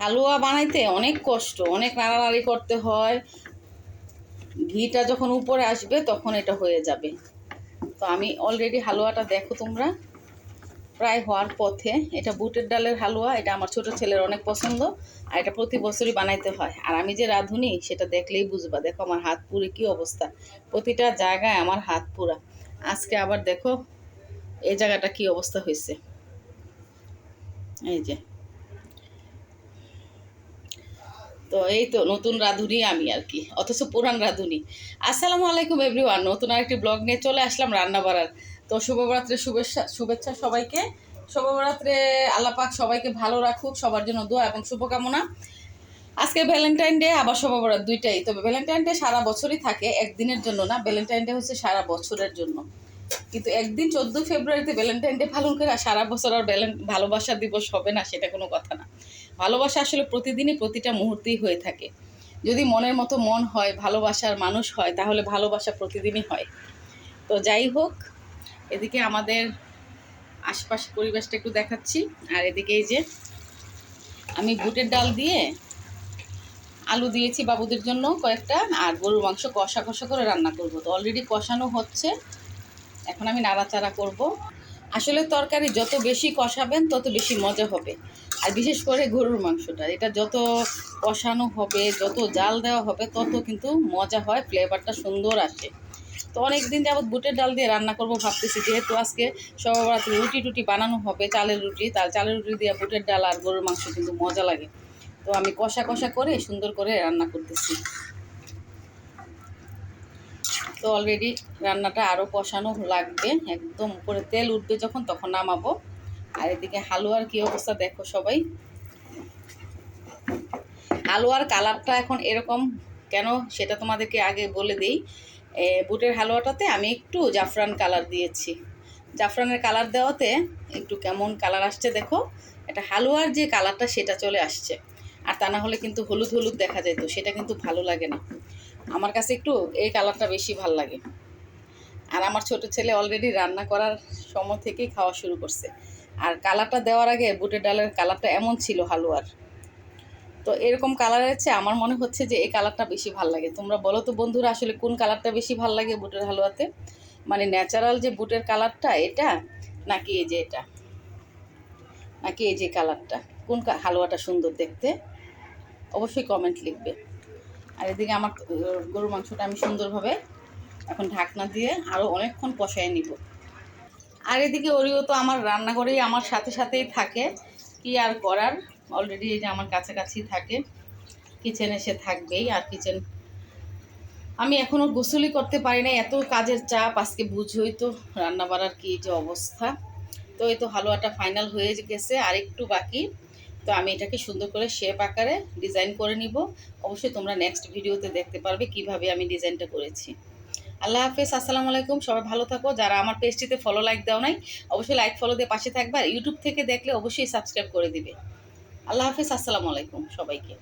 হালুয়া বানাইতে অনেক কষ্ট, অনেক নাড়ানাড়ি করতে হয়। ঘিটা যখন উপরে আসবে তখন এটা হয়ে যাবে। তো আমি অলরেডি হালুয়াটা দেখো তোমরা। প্রায় হওয়ার পথে এটা বুটের ডালের হালুয়া, এটা আমার ছোট ছেলের অনেক পছন্দ, আর এটা প্রতি বছরই বানাইতে হয়। আর আমি যে রাঁধুনি, সেটা দেখলেই বুঝবা। দেখো আমার হাত পুরে কি অবস্থা। প্রতিটা জায়গায় আমার হাত পুরা। আজকে আবার দেখো এই জায়গাটা কি অবস্থা হয়েছে। এই যে। তো এই তো নতুন রাঁধুনি আমি আর কি, অথচ পুরান রাঁধুনি। আসসালামু আলাইকুম এভরিওয়ান নতুন আরেকটি ব্লগ নিয়ে চলে আসলাম রান্না বাড়ার তো শুভরাত্রে, শুভেচ্ছা শুভেচ্ছা সবাইকে। শুভরাত্রে আল্লাপাক সবাইকে ভালো রাখুক, সবার জন্য দোয়া এবং শুভকামনা। আজকে ভ্যালেন্টাইন ডে আবার শুভবরাত দুইটাই। তবে ভ্যালেন্টাইন ডে সারা বছরই থাকে, একদিনের জন্য না ভ্যালেন্টাইন ডে হচ্ছে সারা বছরের জন্য। কিন্তু একদিন চোদ্দোই ফেব্রুয়ারিতে ভ্যালেন্টাইন ডে পালন করে সারা বছর আর ভ্যালেন ভালোবাসা দিবস হবে না, সেটা কোনো কথা না। ভালোবাসা আসলে প্রতিদিনই প্রতিটা মুহূর্তেই হয়ে থাকে। যদি মনের মতো মন হয়, ভালোবাসার মানুষ হয়, তাহলে ভালোবাসা প্রতিদিনই হয়। তো যাই হোক, এদিকে আমাদের আশপাশ পরিবেশটা একটু দেখাচ্ছি। আর এদিকে এই যে, আমি বুটের ডাল দিয়ে আলু দিয়েছি বাবুদের জন্য কয়েকটা, আর গরুর মাংস কষা কষা করে রান্না করব। তো অলরেডি কষানো হচ্ছে। এখন আমি নাড়াচাড়া করব। আসলে তরকারি যত বেশি কষাবেন, তত বেশি মজা হবে। আর বিশেষ করে গরুর মাংসটা। এটা যত কষানো হবে, যত জাল দেওয়া হবে, তত কিন্তু মজা হয় ফ্লেভারটা সুন্দর আসে। তো অনেক দিন যাবৎ বুটের ডাল দিয়ে রান্না করব ভাবতেছি, যেহেতু আজকে সবারাত্রি রুটি টুটি বানানো হবে, চালের রুটি, তার চালের রুটি দিয়ে বুটের ডাল আর গরুর মাংস কিন্তু মজা লাগে। তো আমি কষা কষা করে সুন্দর করে রান্না করতেছি। তো অলরেডি রান্নাটা আরও কষানো লাগবে, একদম উপরে তেল উঠবে যখন, তখন নামাবো। আর এদিকে হালুয়ার কি অবস্থা দেখো সবাই। হালুয়ার কালারটা এখন এরকম কেন সেটা তোমাদেরকে আগে বলে দিই। বুটের হালুয়াটাতে আমি একটু জাফরান কালার দিয়েছি। জাফরানের কালার দেওয়াতে একটু কেমন কালার আসছে দেখো। এটা হালুয়ার যে কালারটা সেটা চলে আসছে। আর তা না হলে কিন্তু হলুদ হলুদ দেখা যেত, সেটা কিন্তু ভালো লাগে না। আমার কাছে একটু এই কালারটা বেশি ভালো লাগে। আর আমার ছোট ছেলে অলরেডি রান্না করার সময় থেকেই খাওয়া শুরু করছে। আর কালারটা দেওয়ার আগে বুটের ডালের কালারটা এমন ছিল হালুয়ার। তো এরকম কালারের চেয়ে আমার মনে হচ্ছে যে এই কালারটা বেশি ভালো লাগে। তোমরা বলো তো বন্ধুরা, আসলে কোন কালারটা বেশি ভালো লাগে বুটের হালুয়াতে? মানে ন্যাচারাল যে বুটের কালারটা এটা, নাকি এই যে এটা? নাকি এই যে কালারটা? কোন হালুয়াটা সুন্দর দেখতে? অবশ্যই কমেন্ট লিখবে। আর এদিকে আমার গরুর মাংসটা আমি সুন্দরভাবে এখন ঢাকনা দিয়ে আরও অনেকক্ষণ কষায় নিব। আর এদিকে ওরিও তো আমার রান্নাঘরেই আমার সাথে সাথেই থাকে। কি আর করার? অলরেডি এই যে আমার কাছাকাছি থাকে। কিচেনে সে থাকবেই, আর কিচেন আমি এখনও গোসলই করতে পারি না এত কাজের চাপ, আজকে বুঝই তো রান্না বাড়ার কি যে অবস্থা। তো এই তো হালুয়াটা ফাইনাল হয়ে গেছে, আর একটু বাকি। তো আমি এটাকে সুন্দর করে শেপ আকারে ডিজাইন করে নিব। অবশ্যই তোমরা নেক্সট ভিডিওতে দেখতে পারবে কীভাবে আমি ডিজাইনটা করেছি। আল্লাহ হাফেজ, আসসালামু আলাইকুম। সবাই ভালো থাকো। যারা আমার পেজটিতে ফলো লাইক দাও নাই, অবশ্যই লাইক ফলো দিয়ে পাশে থাকবে। আর ইউটিউব থেকে দেখলে অবশ্যই সাবস্ক্রাইব করে দিবে। আল্লাহ হাফেজ, আসসালামু আলাইকুম সবাইকে।